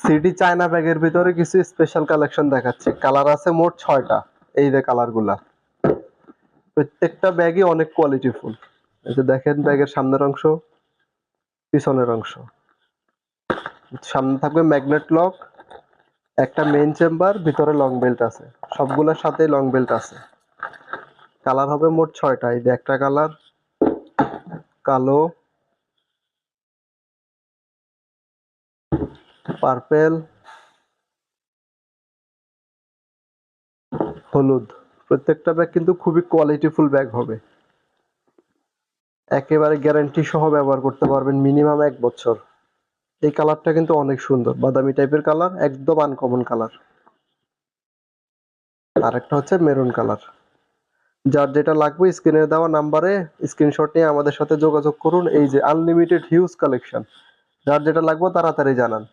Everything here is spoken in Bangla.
সিটি চায়না ব্যাগের ভিতরে কিছু স্পেশাল কালেকশন দেখাচ্ছি। কালার আছে মোট ছয়টা, এই যে কালারগুলা। প্রত্যেকটা ব্যাগই অনেক কোয়ালিটি ফুল। এই যে দেখেন ব্যাগের সামনের অংশ, পিছনের অংশ। সামনে থাকবে ম্যাগনেট লক একটা মেইন চেম্বার ভিতরে লং বেল্ট আছে। সবগুলোর সাথে লং বেল্ট আছে। কালার হবে মোট ছয়টা, এই যে একটা কালার কালো পার্পেল, হলুদ। প্রত্যেকটা ব্যাগ কিন্তু খুবই কোয়ালিটিফুল ব্যাগ হবে। একেবারে গ্যারান্টি সহ ব্যবহার করতে পারবেন মিনিমাম এক বছর। এই কালারটা কিন্তু অনেক সুন্দর। বাদামি টাইপের কালার একদম আনকমন কালার আর একটা হচ্ছে মেরুন কালার যার যেটা লাগবে স্ক্রিনে দেওয়া নাম্বারে স্ক্রিনশট নিয়ে আমাদের সাথে যোগাযোগ করুন। এই যে আনলিমিটেড হিউজ কালেকশন যার যেটা লাগবে তাড়াতাড়ি জানান।